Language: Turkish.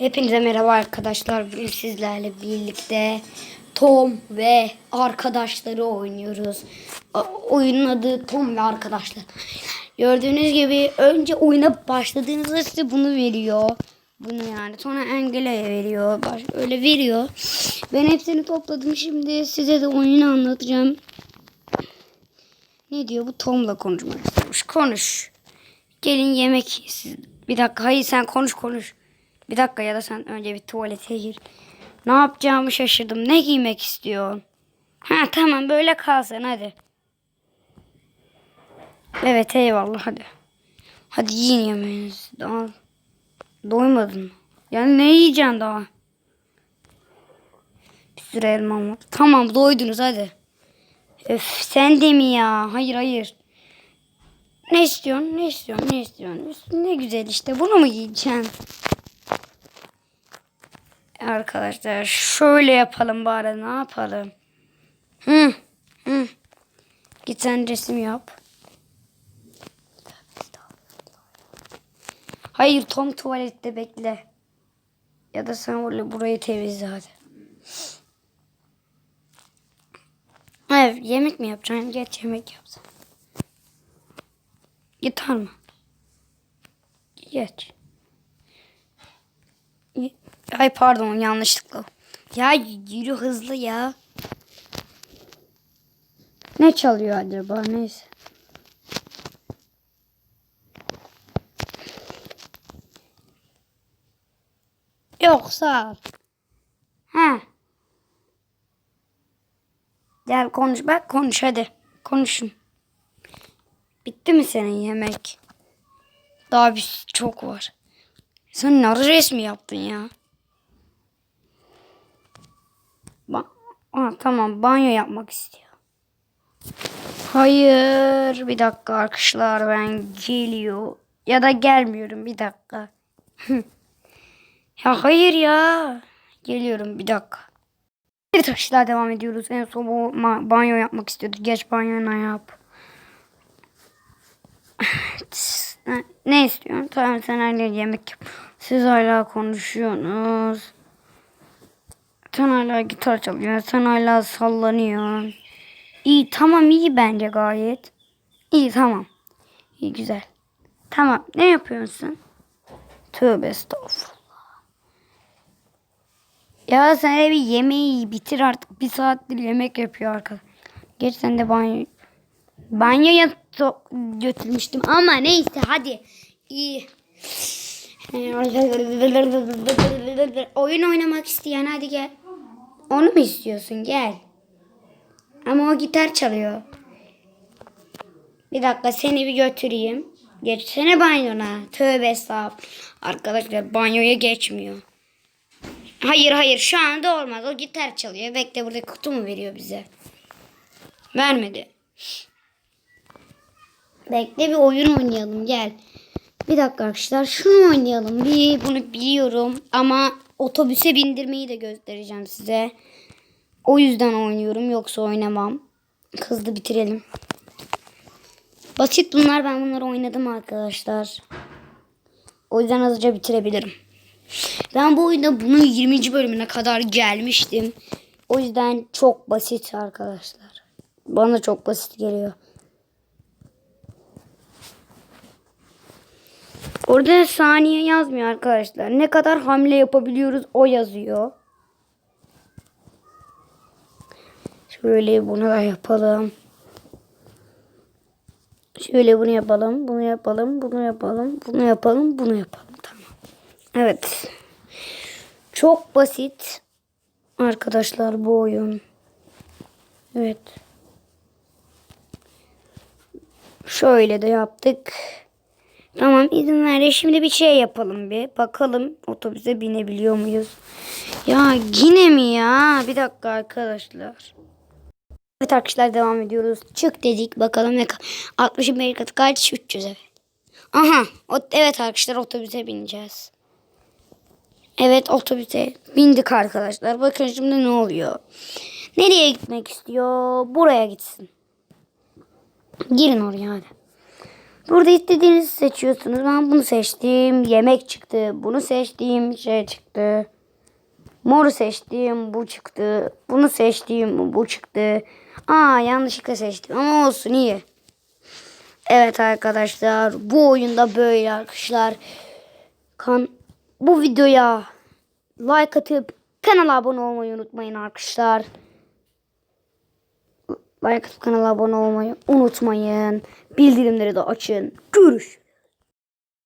Hepinize merhaba arkadaşlar. Bugün sizlerle birlikte Tom ve arkadaşları oynuyoruz. O- Oyunun adı Tom ve arkadaşlar. Gördüğünüz gibi önce oyuna başladığınızda size bunu veriyor. Bunu yani sonra Engel'e veriyor. Öyle veriyor. Ben hepsini topladım şimdi size de oyunu anlatacağım. Ne diyor bu Tom'la konuşmak istiyormuş. Konuş. Gelin yemek. Bir dakika hayır sen konuş konuş. Bir dakika ya da sen önce bir tuvalete gir. Ne yapacağımı şaşırdım. Ne giymek istiyorsun? Ha tamam böyle kalsın hadi. Evet eyvallah hadi. Hadi yiyin yemeğinizi. Daha doymadın mı? Yani ne yiyeceksin daha? Bir sürü elmam var. Tamam doydunuz hadi. Öf sen de mi ya? Hayır hayır. Ne istiyorsun? Ne istiyorsun? Ne istiyorsun? Ne güzel işte. Bunu mu yiyeceksin? Arkadaşlar şöyle yapalım bari. Ne yapalım? Hı. Hı. Git sen resim yap. Hayır Tom tuvalette bekle. Ya da sen öyle burayı temizle hadi. Evet yemek mi yapacaksın? Geç yemek yapsın. Gitar mı? Geç. Y- Ay pardon yanlışlıkla. Ya yürü hızlı ya. Ne çalıyor acaba? Neyse. Yok sağ. Ha. Gel konuş bak konuş hadi. Konuşun. Bitti mi senin yemek? Daha bir çok var. Sen ne resmi yaptın ya? Ba Aa, tamam banyo yapmak istiyor. Hayır bir dakika arkadaşlar ben geliyor. Ya da gelmiyorum bir dakika. ya hayır ya. Geliyorum bir dakika. Evet arkadaşlar devam ediyoruz. En son bu banyo yapmak istiyordu. Geç banyona yap. Ne istiyorsun? Tamam sen hala yemek yap. Siz hala konuşuyorsunuz. Sen hala gitar çalıyorsun. Sen hala sallanıyorsun. İyi tamam iyi bence gayet. İyi tamam. İyi güzel. Tamam ne yapıyorsun? Tövbe estağfurullah. Ya sen bir yemeği bitir artık. Bir saattir yemek yapıyor arkadaş. Geç sen de banyo. Banyoya götürmüştüm ama neyse hadi. İyi. Oyun oynamak isteyen hadi gel. Onu mu istiyorsun? Gel. Ama o gitar çalıyor. Bir dakika seni bir götüreyim. Geçsene banyona. Tövbe estağfurullah. Arkadaşlar banyoya geçmiyor. Hayır hayır şu anda olmaz. O gitar çalıyor. Bekle burada kutu mu veriyor bize? Vermedi. Bekle bir oyun oynayalım gel. Bir dakika arkadaşlar şunu oynayalım. Bir bunu biliyorum ama otobüse bindirmeyi de göstereceğim size. O yüzden oynuyorum yoksa oynamam. Hızlı bitirelim. Basit bunlar ben bunları oynadım arkadaşlar. O yüzden hızlıca bitirebilirim. Ben bu oyunda bunun 20. bölümüne kadar gelmiştim. O yüzden çok basit arkadaşlar. Bana çok basit geliyor. Orada saniye yazmıyor arkadaşlar. Ne kadar hamle yapabiliyoruz o yazıyor. Şöyle bunu da yapalım. Şöyle bunu yapalım, bunu yapalım, bunu yapalım, bunu yapalım, bunu yapalım. Tamam. Evet. Çok basit arkadaşlar bu oyun. Evet. Şöyle de yaptık. Tamam izin ver. Şimdi bir şey yapalım bir. Bakalım otobüse binebiliyor muyuz? Ya yine mi ya? Bir dakika arkadaşlar. Evet arkadaşlar devam ediyoruz. Çık dedik bakalım ne kadar. 60'ın bir katı kaç? 300 evet. Aha. Evet arkadaşlar otobüse bineceğiz. Evet otobüse bindik arkadaşlar. Bakın şimdi ne oluyor. Nereye gitmek istiyor? Buraya gitsin. Girin oraya hadi. Burada istediğinizi seçiyorsunuz. Ben bunu seçtim. Yemek çıktı. Bunu seçtim. Şey çıktı. Moru seçtim. Bu çıktı. Bunu seçtim. Bu çıktı. Aa yanlışlıkla seçtim. Ama olsun iyi. Evet arkadaşlar. Bu oyunda böyle arkadaşlar. Kan bu videoya like atıp kanala abone olmayı unutmayın arkadaşlar. Like atıp kanala abone olmayı unutmayın. Bildirimleri de açın. Görüş.